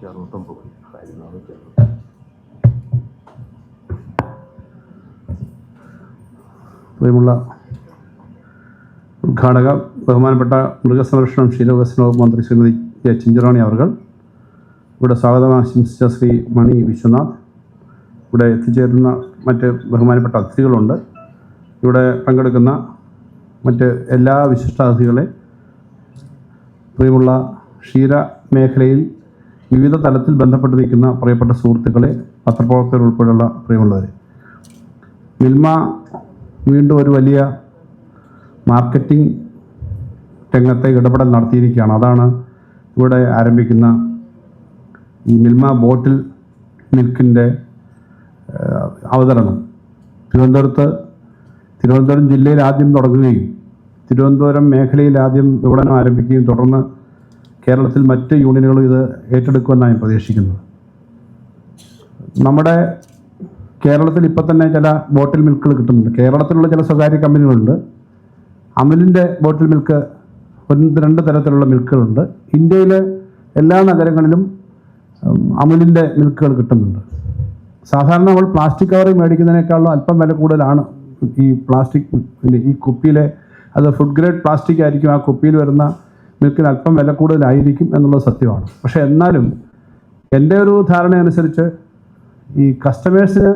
ഇരുന്നൂറ്റി അറുപത്തൊമ്പത് ആയിരത്തി നാനൂറ്റി പ്രിയമുള്ള ഉദ്ഘാടക ബഹുമാനപ്പെട്ട മൃഗസംരക്ഷണം ക്ഷീരവികസന വകുപ്പ് മന്ത്രി ശ്രീമതി എ ചിഞ്ചിറാണി അവർ ഇവിടെ സ്വാഗതം ആശംസിച്ച ശ്രീ മണി വിശ്വനാഥ്. ഇവിടെ എത്തിച്ചേരുന്ന മറ്റ് ബഹുമാനപ്പെട്ട അതിഥികളുണ്ട്. ഇവിടെ പങ്കെടുക്കുന്ന മറ്റ് എല്ലാ വിശിഷ്ടാതിഥികളെ പ്രിയമുള്ള ക്ഷീര മേഖലയിൽ വിവിധ തലത്തിൽ ബന്ധപ്പെട്ട് നിൽക്കുന്ന പ്രിയപ്പെട്ട സുഹൃത്തുക്കളെ പത്രപ്രവർത്തകർ ഉൾപ്പെടെയുള്ള പ്രിയമുള്ളവരെ. മിൽമ വീണ്ടും ഒരു വലിയ മാർക്കറ്റിംഗ് രംഗത്തെ ഇടപെടൽ നടത്തിയിരിക്കുകയാണ്. അതാണ് ഇവിടെ ആരംഭിക്കുന്ന ഈ മിൽമ ബോട്ടിൽ മിൽക്കിന്റെ അവതരണം. തിരുവനന്തപുരത്ത് തിരുവനന്തപുരം ജില്ലയിൽ ആദ്യം തുടങ്ങുകയും തിരുവനന്തപുരം മേഖലയിൽ ആദ്യം വിപണനം ആരംഭിക്കുകയും തുടർന്ന് കേരളത്തിൽ മറ്റ് യൂണിയനുകളും ഇത് ഏറ്റെടുക്കുമെന്നാണ് ഞാൻ പ്രതീക്ഷിക്കുന്നത്. നമ്മുടെ കേരളത്തിൽ ഇപ്പം തന്നെ ചില ബോട്ടിൽ മിൽക്കുകൾ കിട്ടുന്നുണ്ട്. കേരളത്തിലുള്ള ചില സ്വകാര്യ കമ്പനികളുണ്ട്. അമുലിന്റെ ബോട്ടിൽ മിൽക്ക് ഒന്ന് രണ്ട് തരത്തിലുള്ള മിൽക്കുകളുണ്ട്. ഇന്ത്യയിലെ എല്ലാ നഗരങ്ങളിലും അമുലിന്റെ മിൽക്കുകൾ കിട്ടുന്നുണ്ട്. സാധാരണ നമ്മൾ പ്ലാസ്റ്റിക് കവറിൽ മേടിക്കുന്നതിനേക്കാളും അല്പം വില കൂടുതലാണ് ഈ പ്ലാസ്റ്റിക് ഈ കുപ്പിയിലെ അത് ഫുഡ് ഗ്രേഡ് പ്ലാസ്റ്റിക് ആയിരിക്കും ആ കുപ്പിയിൽ വരുന്ന മിൽക്കിന് അല്പം വില കൂടുതലായിരിക്കും എന്നുള്ളത് സത്യമാണ്. പക്ഷേ എന്നാലും എന്റെ ഒരു ധാരണ അനുസരിച്ച് ഈ കസ്റ്റമേഴ്സിന്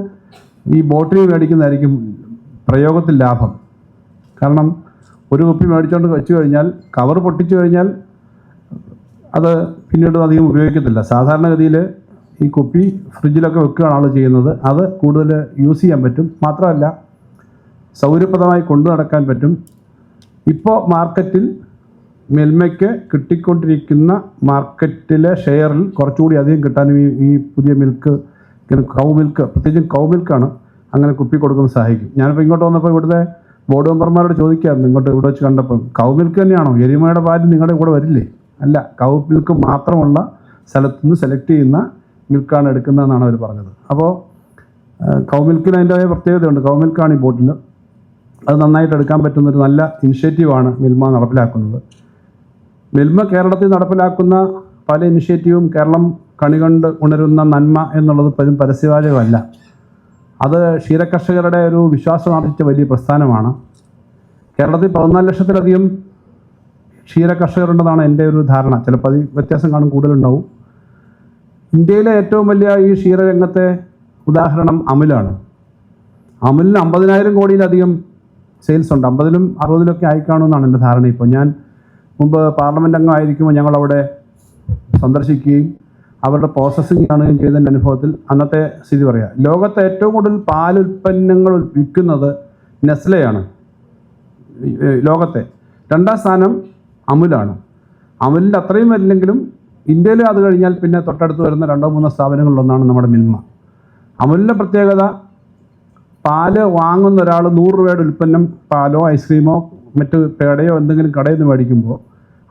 ഈ ബോട്ടിൽ മേടിക്കുന്നതായിരിക്കും പ്രയോഗത്തിൽ ലാഭം. കാരണം ഒരു കുപ്പി മേടിച്ചുകൊണ്ട് വെച്ച് കഴിഞ്ഞാൽ കവർ പൊട്ടിച്ചു കഴിഞ്ഞാൽ അത് പിന്നീട് അധികം ഉപയോഗിക്കത്തില്ല. സാധാരണഗതിയിൽ ഈ കുപ്പി ഫ്രിഡ്ജിലൊക്കെ വെക്കുകയാണ് ആൾ ചെയ്യുന്നത്. അത് കൂടുതൽ യൂസ് ചെയ്യാൻ പറ്റും. മാത്രമല്ല സൗകര്യപ്രദമായി കൊണ്ടു നടക്കാൻ പറ്റും. ഇപ്പോൾ മാർക്കറ്റിൽ മിൽമയ്ക്ക് കിട്ടിക്കൊണ്ടിരിക്കുന്ന മാർക്കറ്റിലെ ഷെയറിൽ കുറച്ചുകൂടി അധികം കിട്ടാനും ഈ ഈ പുതിയ മിൽക്ക് ഇങ്ങനെ കൗ മിൽക്ക് പ്രത്യേകിച്ചും കൗ മിൽക്കാണ് അങ്ങനെ കുപ്പി കൊടുക്കുന്ന സഹായിക്കും. ഞാനിപ്പോൾ ഇങ്ങോട്ട് വന്നപ്പോൾ ഇവിടുത്തെ ബോർഡ് മെമ്പർമാരോട് ചോദിക്കായിരുന്നു. ഇങ്ങോട്ട് ഇവിടെ വെച്ച് കണ്ടപ്പോൾ കൗ മിൽക്ക് തന്നെയാണോ? എരുമയുടെ പാൽ നിങ്ങളുടെ കൂടെ വരില്ലേ? അല്ല കൗ മിൽക്ക് മാത്രമുള്ള സ്ഥലത്തുനിന്ന് സെലക്ട് ചെയ്യുന്ന മിൽക്കാണ് എടുക്കുന്നതെന്നാണ് അവർ പറഞ്ഞത്. അപ്പോൾ കൗ മിൽക്കിന് അതിന്റെതായ പ്രത്യേകതയുണ്ട്. കൗ മിൽക്കാണ് ഈ ബോട്ടിൽ അത് നന്നായിട്ട് എടുക്കാൻ പറ്റുന്ന ഒരു നല്ല ഇനിഷ്യേറ്റീവാണ് മിൽമ നടപ്പിലാക്കുന്നത്. മിൽമ കേരളത്തിൽ നടപ്പിലാക്കുന്ന പല ഇനിഷ്യേറ്റീവും കേരളം കണികണ്ട് ഉണരുന്ന നന്മ എന്നുള്ളത് പരും പരസ്യവാചകമല്ല. അത് ക്ഷീരകർഷകരുടെ ഒരു വിശ്വാസമാർജിച്ച വലിയ പ്രസ്ഥാനമാണ്. കേരളത്തിൽ പതിനാല് ലക്ഷത്തിലധികം ക്ഷീരകർഷകരുണ്ടെന്നാണ് എന്റെ ഒരു ധാരണ. ചിലപ്പോൾ അത് വ്യത്യാസം കാണും കൂടുതലുണ്ടാവും. ഇന്ത്യയിലെ ഏറ്റവും വലിയ ഈ ക്ഷീരരംഗത്തെ ഉദാഹരണം അമുലാണ്. അമുലിന് അമ്പതിനായിരം കോടിയിലധികം സെയിൽസ് ഉണ്ട്. അമ്പതിലും അറുപതിലൊക്കെ ആയിക്കാണുമെന്നാണ് എന്റെ ധാരണ ഇപ്പോൾ. ഞാൻ മുമ്പ് പാർലമെന്റ് അംഗമായിരിക്കുമ്പോൾ ഞങ്ങളവിടെ സന്ദർശിക്കുകയും അവരുടെ പ്രോസസ്സിംഗ് കാണുകയും ചെയ്തതിന്റെ അനുഭവത്തിൽ അന്നത്തെ സ്ഥിതി പറയാം. ലോകത്തെ ഏറ്റവും കൂടുതൽ പാലുൽപ്പന്നങ്ങൾ വിൽക്കുന്നത് നെസ്ലെയാണ്. ലോകത്തെ. രണ്ടാം സ്ഥാനം അമുലാണ്. അമുലിന്റെ അത്രയും വരില്ലെങ്കിലും ഇന്ത്യയിൽ അത് കഴിഞ്ഞാൽ പിന്നെ തൊട്ടടുത്ത് വരുന്ന രണ്ടോ മൂന്നോ സ്ഥാപനങ്ങളിലൊന്നാണ് നമ്മുടെ മിൽമ. അമുലിന്റെ പ്രത്യേകത പാൽ വാങ്ങുന്ന ഒരാൾ നൂറ് രൂപയുടെ ഉൽപ്പന്നം പാലോ ഐസ്ക്രീമോ മറ്റ് പേടയോ എന്തെങ്കിലും കടയിൽ നിന്ന് മേടിക്കുമ്പോൾ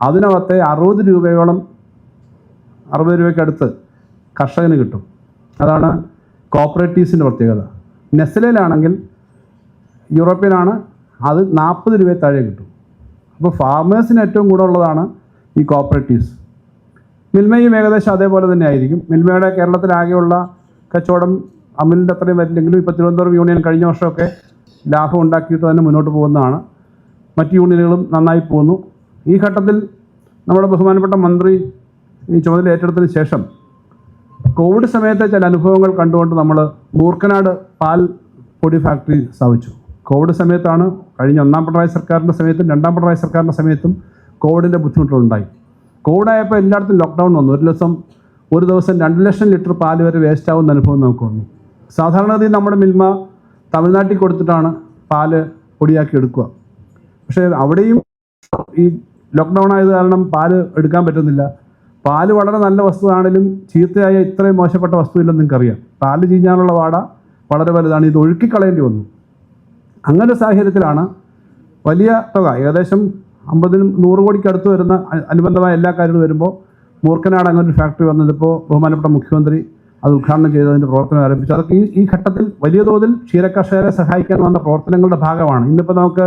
അതിനകത്തെ അറുപത് രൂപയോളം അറുപത് രൂപയ്ക്ക് അടുത്ത് കർഷകന് കിട്ടും. അതാണ് കോപ്പറേറ്റീവ്സിന്റെ പ്രത്യേകത. നെസ്ലയിലാണെങ്കിൽ യൂറോപ്യനാണ് അത് നാൽപ്പത് രൂപയെ താഴെ കിട്ടും. അപ്പോൾ ഫാർമേഴ്സിന് ഏറ്റവും കൂടെ ഉള്ളതാണ് ഈ കോപ്പറേറ്റീവ്സ്. മിൽമയും ഏകദേശം അതേപോലെ തന്നെ ആയിരിക്കും. മിൽമയുടെ കേരളത്തിലാകെയുള്ള കച്ചവടം അമിലിന്റെ അത്രയും വരില്ലെങ്കിലും ഇപ്പോൾ തിരുവനന്തപുരം യൂണിയൻ കഴിഞ്ഞ വർഷമൊക്കെ ലാഭം ഉണ്ടാക്കിയിട്ട് തന്നെ മുന്നോട്ട് പോകുന്നതാണ്. മറ്റ് യൂണിയനുകളും നന്നായി പോകുന്നു. ഈ ഘട്ടത്തിൽ നമ്മുടെ ബഹുമാനപ്പെട്ട മന്ത്രി ഈ ചുമതല ഏറ്റെടുത്തതിന് ശേഷം കോവിഡ് സമയത്തെ ചില അനുഭവങ്ങൾ കണ്ടുകൊണ്ട് നമ്മൾ മൂർക്കനാട് പാൽ പൊടി ഫാക്ടറി സ്ഥാപിച്ചു. കോവിഡ് സമയത്താണ് കഴിഞ്ഞ ഒന്നാം പിണറായി സർക്കാരിന്റെ സമയത്തും രണ്ടാം പിണറായി സർക്കാരിന്റെ സമയത്തും കോവിഡിന്റെ ബുദ്ധിമുട്ടുകളുണ്ടായി. കോവിഡ് ആയപ്പോൾ എല്ലായിടത്തും ലോക്ക്ഡൗൺ വന്നു. ഒരു ദിവസം ഒരു ദിവസം രണ്ട് ലക്ഷം ലിറ്റർ പാൽ വരെ വേസ്റ്റ് ആവുന്ന അനുഭവം നമുക്ക് വന്നു. സാധാരണഗതിയിൽ നമ്മുടെ മിൽമ തമിഴ്നാട്ടിൽ കൊടുത്തിട്ടാണ് പാൽ പൊടിയാക്കി എടുക്കുക. പക്ഷേ അവിടെയും ഈ ലോക്ക്ഡൗൺ ആയത് കാരണം പാൽ എടുക്കാൻ പറ്റുന്നില്ല. പാൽ വളരെ നല്ല വസ്തുവാണെങ്കിലും ചീത്തയായ ഇത്രയും മോശപ്പെട്ട വസ്തുവില്ലെന്ന് നിങ്ങൾക്കറിയാം. പാൽ ചീഞ്ഞാനുള്ള വാട വളരെ വലുതാണ്. ഇത് ഒഴുക്കിക്കളയേണ്ടി വന്നു. അങ്ങനെ സാഹചര്യത്തിലാണ് വലിയ തുക ഏകദേശം അമ്പതിനും നൂറ് കോടിക്ക് അടുത്ത് വരുന്ന അനുബന്ധമായ എല്ലാ കാര്യങ്ങളും വരുമ്പോൾ മൂർക്കനാട് അങ്ങനെ ഒരു ഫാക്ടറി വന്നതിപ്പോൾ ബഹുമാനപ്പെട്ട മുഖ്യമന്ത്രി അത് ഉദ്ഘാടനം ചെയ്തതിന്റെ പ്രവർത്തനം ആരംഭിച്ചു. അതൊക്കെ ഈ ഈ ഘട്ടത്തിൽ വലിയ തോതിൽ ക്ഷീരകർഷകരെ സഹായിക്കാൻ വന്ന പ്രവർത്തനങ്ങളുടെ ഭാഗമാണ്. ഇന്നിപ്പോൾ നമുക്ക്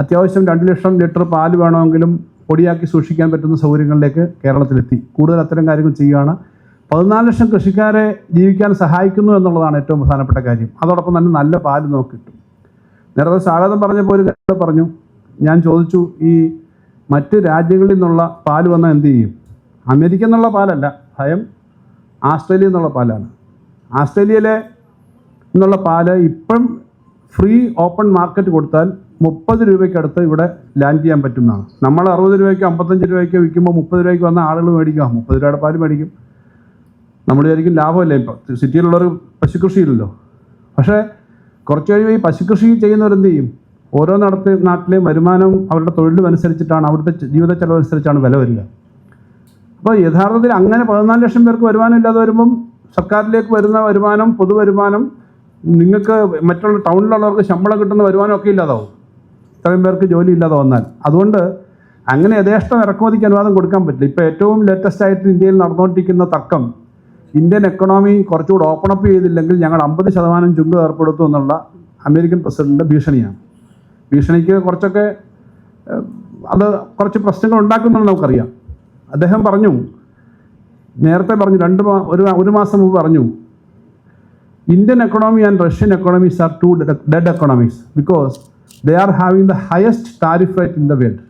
അത്യാവശ്യം രണ്ട് ലക്ഷം ലിറ്റർ പാൽ വേണമെങ്കിലും പൊടിയാക്കി സൂക്ഷിക്കാൻ പറ്റുന്ന സൗകര്യങ്ങളിലേക്ക് കേരളത്തിലെത്തി. കൂടുതൽ അത്തരം കാര്യങ്ങൾ ചെയ്യുകയാണ്. പതിനാല് ലക്ഷം കൃഷിക്കാരെ ജീവിക്കാൻ സഹായിക്കുന്നു എന്നുള്ളതാണ് ഏറ്റവും പ്രധാനപ്പെട്ട കാര്യം. അതോടൊപ്പം തന്നെ നല്ല പാൽ നമുക്ക് കിട്ടും. നേരത്തെ സ്വാഗതം പറഞ്ഞപ്പോൾ ഒരു കാര്യം പറഞ്ഞു. ഞാൻ ചോദിച്ചു ഈ മറ്റ് രാജ്യങ്ങളിൽ നിന്നുള്ള പാൽ വന്നാൽ എന്ത് ചെയ്യും? അമേരിക്ക എന്നുള്ള പാലല്ല. ഭയം ആസ്ട്രേലിയ എന്നുള്ള പാലാണ്. ആസ്ട്രേലിയയിലെ എന്നുള്ള പാൽ ഇപ്പം ഫ്രീ ഓപ്പൺ മാർക്കറ്റ് കൊടുത്താൽ മുപ്പത് രൂപയ്ക്കടുത്ത് ഇവിടെ ലാൻഡ് ചെയ്യാൻ പറ്റുന്നതാണ്. നമ്മൾ അറുപത് രൂപയ്ക്ക് അമ്പത്തഞ്ച് രൂപയ്ക്ക് വിൽക്കുമ്പോൾ മുപ്പത് രൂപയ്ക്ക് വന്ന ആളുകൾ മേടിക്കാം. മുപ്പത് രൂപയുടെ പാൽ മേടിക്കും. നമ്മൾ വിചാരിക്കും ലാഭമല്ലേ ഇപ്പം? സിറ്റിയിലുള്ളവർ പശുകൃഷിയില്ലല്ലോ പക്ഷേ കുറച്ച് കഴിയുമ്പോൾ ഈ പശുകൃഷി ചെയ്യുന്നവരെന്ത് ചെയ്യും? ഓരോ നടത്തി നാട്ടിലെയും വരുമാനം അവരുടെ തൊഴിലും അനുസരിച്ചിട്ടാണ് അവരുടെ ജീവിത ചെലവ് അനുസരിച്ചാണ് വില വരിക. അപ്പോൾ യഥാർത്ഥത്തിൽ അങ്ങനെ പതിനാല് ലക്ഷം പേർക്ക് വരുമാനം ഇല്ലാതെ വരുമ്പം സർക്കാരിലേക്ക് വരുന്ന വരുമാനം പൊതുവരുമാനം നിങ്ങൾക്ക് മറ്റുള്ള ടൗണിലുള്ളവർക്ക് ശമ്പളം കിട്ടുന്ന വരുമാനമൊക്കെ ഇല്ലാതാവും. ഇത്രയും പേർക്ക് ജോലി ഇല്ലാതെ വന്നാൽ. അതുകൊണ്ട് അങ്ങനെ യഥേഷ്ടം ഇറക്കുമതിക്ക് അനുവാദം കൊടുക്കാൻ പറ്റില്ല. ഇപ്പോൾ ഏറ്റവും ലേറ്റസ്റ്റ് ആയിട്ട് ഇന്ത്യയിൽ നടന്നുകൊണ്ടിരിക്കുന്ന തർക്കം ഇന്ത്യൻ എക്കണോമി കുറച്ചുകൂടി ഓപ്പൺ അപ്പ് ചെയ്തില്ലെങ്കിൽ ഞങ്ങൾ അമ്പത് ശതമാനം ചുങ്ക് ഏർപ്പെടുത്തും എന്നുള്ള അമേരിക്കൻ പ്രസിഡന്റിന്റെ ഭീഷണിയാണ്. ഭീഷണിക്ക് കുറച്ചൊക്കെ അത് കുറച്ച് പ്രശ്നങ്ങൾ ഉണ്ടാക്കുന്നുണ്ടെന്ന് നമുക്കറിയാം. അദ്ദേഹം പറഞ്ഞു നേരത്തെ പറഞ്ഞു രണ്ട് മാ ഒരു ഒരു മാസം മുമ്പ് പറഞ്ഞു Indian economy and Russian economies are two dead economies because they are having the highest tariff rate in the world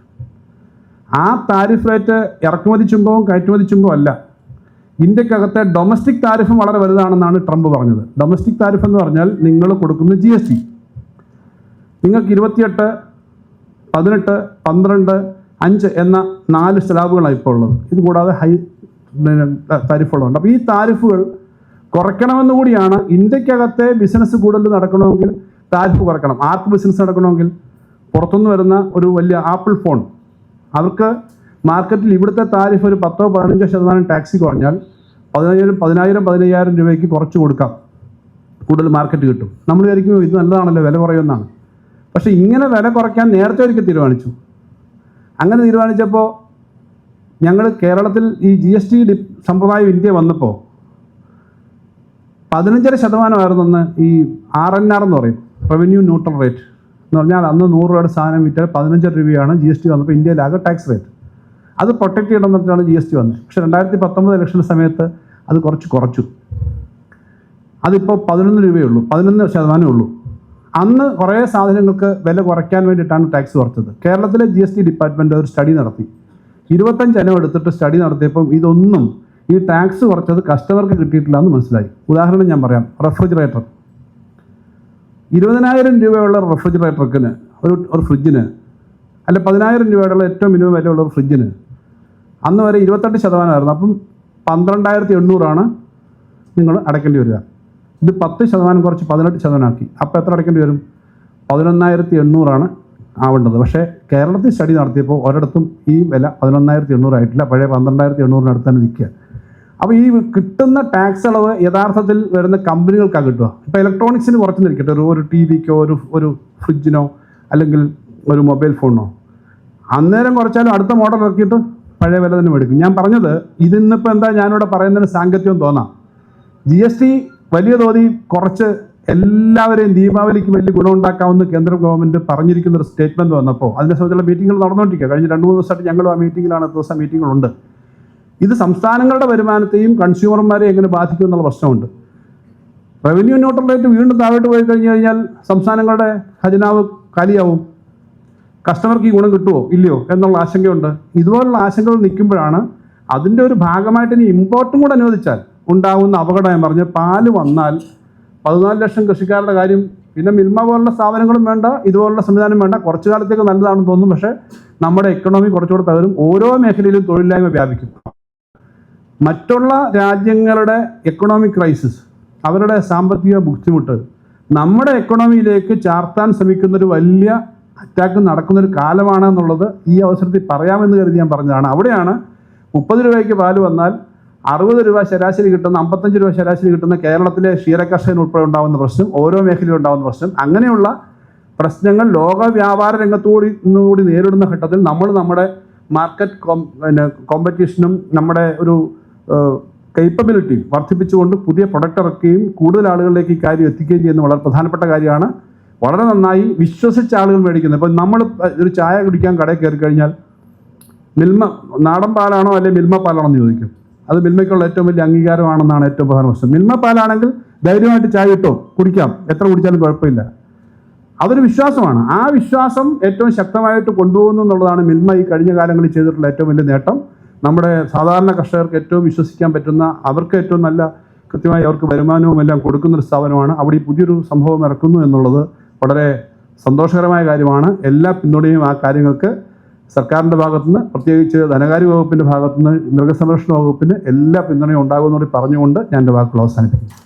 ആ താരിഫ് റേറ്റ് ഇറക്കുമതി ചുങ്കവും കയറ്റുമതി ചുങ്കവും അല്ല. ഇന്ത്യക്കകത്തെ ഡൊമസ്റ്റിക് താരിഫും വളരെ വലുതാണെന്നാണ് ട്രംപ് പറഞ്ഞത്. ഡൊമസ്റ്റിക് താരിഫ് എന്ന് പറഞ്ഞാൽ നിങ്ങൾ കൊടുക്കുന്ന ജി എസ് ടി നിങ്ങൾക്ക് ഇരുപത്തിയെട്ട് പതിനെട്ട് പന്ത്രണ്ട് അഞ്ച് എന്ന നാല് സ്ലാബുകളാണ് ഇപ്പോൾ ഉള്ളത്. ഇത് കൂടാതെ ഹൈ താരിഫുകളുണ്ട് അപ്പോൾ ഈ താരിഫുകൾ കുറയ്ക്കണമെന്ന് കൂടിയാണ് ഇന്ത്യക്കകത്തെ ബിസിനസ് കൂടുതൽ നടക്കണമെങ്കിൽ താരിഫ് കുറക്കണം. ആർക്ക് ബിസിനസ് നടക്കണമെങ്കിൽ പുറത്തുനിന്ന് വരുന്ന ഒരു വലിയ ആപ്പിൾ ഫോൺ. അവർക്ക് മാർക്കറ്റിൽ ഇവിടുത്തെ താരിഫ് ഒരു പത്തോ പതിനഞ്ചോ ശതമാനം ടാക്സി കുറഞ്ഞാൽ പതിനായിരം പതിനായിരം പതിനയ്യായിരം രൂപയ്ക്ക് കുറച്ച് കൊടുക്കാം. കൂടുതൽ മാർക്കറ്റ് കിട്ടും. നമ്മൾ വിചാരിക്കും ഇത് നല്ലതാണല്ലോ വില കുറയുമെന്നാണ്. പക്ഷേ ഇങ്ങനെ വില കുറയ്ക്കാൻ നേരത്തെ ഒരിക്കൽ തീരുമാനിച്ചു. അങ്ങനെ തീരുമാനിച്ചപ്പോൾ ഞങ്ങൾ കേരളത്തിൽ ഈ ജി എസ് ടി സമ്പ്രദായം ഇന്ത്യ വന്നപ്പോൾ പതിനഞ്ചര ശതമാനമായിരുന്നു ഈ ആർ എൻ ആർ എന്ന് പറയും. റവന്യൂ ന്യൂട്രൽ റേറ്റ് എന്ന് പറഞ്ഞാൽ അന്ന് നൂറ് രൂപയുടെ സാധനം വിറ്റാൽ പതിനഞ്ചര രൂപയാണ് ജി എസ് ടി വന്നപ്പോൾ ഇന്ത്യയിലാകെ ടാക്സ് റേറ്റ് അത് പ്രൊട്ടക്ട് ചെയ്യണമെന്നിട്ടാണ് ജി എസ് ടി വന്നത്. പക്ഷേ രണ്ടായിരത്തി പത്തൊമ്പത് ഇലക്ഷൻ സമയത്ത് അത് കുറച്ച് കുറച്ചു. അതിപ്പോൾ പതിനൊന്ന് രൂപയേ ഉള്ളൂ. പതിനൊന്ന് ശതമാനമേ ഉള്ളൂ. അന്ന് കുറേ സാധനങ്ങൾക്ക് വില കുറയ്ക്കാൻ വേണ്ടിയിട്ടാണ് ടാക്സ് കുറച്ചത്. കേരളത്തിലെ ജി എസ് ടി ഡിപ്പാർട്ട്മെന്റ് ഒരു സ്റ്റഡി നടത്തി. ഇരുപത്തഞ്ച് ഇനം എടുത്തിട്ട് സ്റ്റഡി നടത്തിയപ്പം ഇതൊന്നും ഈ ടാക്സ് കുറച്ചത് കസ്റ്റമർക്ക് കിട്ടിയിട്ടില്ല എന്ന് മനസ്സിലായി. ഉദാഹരണം ഞാൻ പറയാം. റെഫ്രിജറേറ്റർ ഇരുപതിനായിരം രൂപയുള്ള റെഫ്രിജറേറ്ററിന് ഒരു ഒരു ഫ്രിഡ്ജിന് അല്ല പതിനായിരം രൂപയുടെ ഏറ്റവും മിനിമം വിലയുള്ള ഒരു ഫ്രിഡ്ജിന് അന്ന് വരെ ഇരുപത്തെട്ട് ശതമാനമായിരുന്നു. അപ്പം പന്ത്രണ്ടായിരത്തി എണ്ണൂറാണ് നിങ്ങൾ അടയ്ക്കേണ്ടി വരിക. ഇത് പത്ത് ശതമാനം കുറച്ച് പതിനെട്ട് ശതമാനമാക്കി. അപ്പോൾ എത്ര അടയ്ക്കേണ്ടി വരും? പതിനൊന്നായിരത്തി എണ്ണൂറാണ് ആവേണ്ടത്. പക്ഷേ കേരളത്തിൽ സ്റ്റഡി നടത്തിയപ്പോൾ ഒരിടത്തും ഈ വില പതിനൊന്നായിരത്തി എണ്ണൂറായിട്ടില്ല പഴയ പന്ത്രണ്ടായിരത്തി എണ്ണൂറിനടുത്ത് തന്നെ നിൽക്കുക. അപ്പോൾ ഈ കിട്ടുന്ന ടാക്സ് അളവ് യഥാർത്ഥത്തിൽ വരുന്ന കമ്പനികൾക്കാണ് കിട്ടുക. ഇപ്പോൾ ഇലക്ട്രോണിക്സിന് കുറച്ച് നിൽക്കട്ടെ ഒരു ഒരു ടി വിക്കോ ഒരു ഒരു ഫ്രിഡ്ജിനോ അല്ലെങ്കിൽ ഒരു മൊബൈൽ ഫോണിനോ അന്നേരം കുറച്ചാലും അടുത്ത മോഡൽ ഇറക്കിയിട്ട് പഴയ വില തന്നെ മേടിക്കും. ഞാൻ പറഞ്ഞത് ഇതിന്നിപ്പോൾ എന്താ ഞാനിവിടെ പറയുന്നതിന് സാങ്കത്യം തോന്നാം. ജി എസ് ടി വലിയ തോതിൽ കുറച്ച് എല്ലാവരെയും ദീപാവലിക്ക് വലിയ ഗുണമുണ്ടാക്കാമെന്ന് കേന്ദ്ര ഗവൺമെന്റ് പറഞ്ഞിരിക്കുന്ന ഒരു സ്റ്റേറ്റ്മെന്റ് വന്നപ്പോൾ അതിനെ സംബന്ധിച്ചുള്ള മീറ്റിങ്ങുകൾ നടന്നുകൊണ്ടിരിക്കുക കഴിഞ്ഞ രണ്ട് മൂന്ന് ദിവസമായിട്ട് ഞങ്ങളും ആ മീറ്റിങ്ങിലാണ് ദിവസം മീറ്റിങ്ങുകളുണ്ട് ഇത് സംസ്ഥാനങ്ങളുടെ വരുമാനത്തെയും കൺസ്യൂമർമാരെ എങ്ങനെ ബാധിക്കും എന്നുള്ള പ്രശ്നമുണ്ട്. റവന്യൂ ന്യൂട്രൽ റേറ്റ് വീണ്ടും താഴോട്ട് പോയി കഴിഞ്ഞു കഴിഞ്ഞാൽ സംസ്ഥാനങ്ങളുടെ ഖജനാവ് കാലിയാവും. കസ്റ്റമർക്ക് ഈ ഗുണം കിട്ടുമോ ഇല്ലയോ? എന്നുള്ള ആശങ്കയുണ്ട്. ഇതുപോലുള്ള ആശങ്കകൾ നിൽക്കുമ്പോഴാണ് അതിന്റെ ഒരു ഭാഗമായിട്ട് ഇനി ഇമ്പോർട്ടും കൂടെ അനുവദിച്ചാൽ ഉണ്ടാകുന്ന അപകടം ഞാൻ പറഞ്ഞ് പാൽ വന്നാൽ പതിനാല് ലക്ഷം കൃഷിക്കാരുടെ കാര്യം പിന്നെ മിൽമ പോലുള്ള സ്ഥാപനങ്ങളും വേണ്ട ഇതുപോലുള്ള സംവിധാനം വേണ്ട. കുറച്ചു കാലത്തേക്ക് നല്ലതാണെന്ന് തോന്നും പക്ഷേ നമ്മുടെ എക്കണോമി കുറച്ചുകൂടെ തകരും. ഓരോ മേഖലയിലും തൊഴിലില്ലായ്മ വ്യാപിക്കും. മറ്റുള്ള രാജ്യങ്ങളുടെ എക്കണോമിക് ക്രൈസിസ് അവരുടെ സാമ്പത്തിക ബുദ്ധിമുട്ട് നമ്മുടെ എക്കണോമിയിലേക്ക് ചാർത്താൻ ശ്രമിക്കുന്ന ഒരു വലിയ അറ്റാക്ക് നടക്കുന്ന ഒരു കാലമാണ് എന്നുള്ളത് ഈ അവസരത്തിൽ പറയാമെന്ന് കരുതി ഞാൻ പറഞ്ഞതാണ്. അവിടെയാണ് മുപ്പത് രൂപയ്ക്ക് പാൽ വന്നാൽ അറുപത് രൂപ ശരാശരി കിട്ടുന്ന അമ്പത്തഞ്ച് രൂപ ശരാശരി കിട്ടുന്ന കേരളത്തിലെ ക്ഷീരകർഷകന് ഉൾപ്പെടെ ഉണ്ടാകുന്ന പ്രശ്നം ഓരോ മേഖലയിലും ഉണ്ടാകുന്ന പ്രശ്നം. അങ്ങനെയുള്ള പ്രശ്നങ്ങൾ ലോക വ്യാപാര രംഗത്തുകൂടി കൂടി നേരിടുന്ന ഘട്ടത്തിൽ നമ്മൾ നമ്മുടെ മാർക്കറ്റ് കോം പിന്നെ കോമ്പറ്റീഷനും നമ്മുടെ ഒരു കേപ്പബിലിറ്റി വർദ്ധിപ്പിച്ചുകൊണ്ട് പുതിയ പ്രൊഡക്റ്റ് ഇറക്കുകയും കൂടുതൽ ആളുകളിലേക്ക് ഈ കാര്യം എത്തിക്കുകയും ചെയ്യുന്ന വളരെ പ്രധാനപ്പെട്ട കാര്യമാണ്. വളരെ നന്നായി വിശ്വസിച്ച ആളുകൾ മേടിക്കുന്നത്. ഇപ്പം നമ്മൾ ഒരു ചായ കുടിക്കാൻ കടയിൽ കയറി കഴിഞ്ഞാൽ മിൽമ നാടൻ പാലാണോ അല്ലെങ്കിൽ മിൽമ പാലാണോ എന്ന് ചോദിക്കും. അത് മിൽമയ്ക്കുള്ള ഏറ്റവും വലിയ അംഗീകാരമാണെന്നാണ് ഏറ്റവും പ്രധാന പ്രശ്നം. മിൽമ പാലാണെങ്കിൽ ധൈര്യമായിട്ട് ചായ കിട്ടും കുടിക്കാം. എത്ര കുടിച്ചാലും കുഴപ്പമില്ല. അതൊരു വിശ്വാസമാണ്. ആ വിശ്വാസം ഏറ്റവും ശക്തമായിട്ട് കൊണ്ടുപോകുന്നു എന്നുള്ളതാണ് മിൽമ ഈ കഴിഞ്ഞ കാലങ്ങളിൽ ചെയ്തിട്ടുള്ള ഏറ്റവും വലിയ നേട്ടം. നമ്മുടെ സാധാരണ കർഷകർക്ക് ഏറ്റവും വിശ്വസിക്കാൻ പറ്റുന്ന അവർക്ക് ഏറ്റവും നല്ല കൃത്യമായി അവർക്ക് വരുമാനവും എല്ലാം കൊടുക്കുന്ന ഒരു സ്ഥാപനമാണ്. അവിടെ പുതിയൊരു സംഭവം ഇറക്കുന്നു എന്നുള്ളത് വളരെ സന്തോഷകരമായ കാര്യമാണ്. എല്ലാ പിന്തുണയും ആ കാര്യങ്ങൾക്ക് സർക്കാരിന്റെ ഭാഗത്തുനിന്ന് പ്രത്യേകിച്ച് ധനകാര്യ വകുപ്പിന്റെ ഭാഗത്തുനിന്ന് മൃഗസംരക്ഷണ വകുപ്പിന് എല്ലാ പിന്തുണയും ഉണ്ടാകുമെന്നുകൂടി പറഞ്ഞുകൊണ്ട് ഞാൻ എന്റെ വാക്കുകൾ അവസാനിപ്പിക്കുന്നു.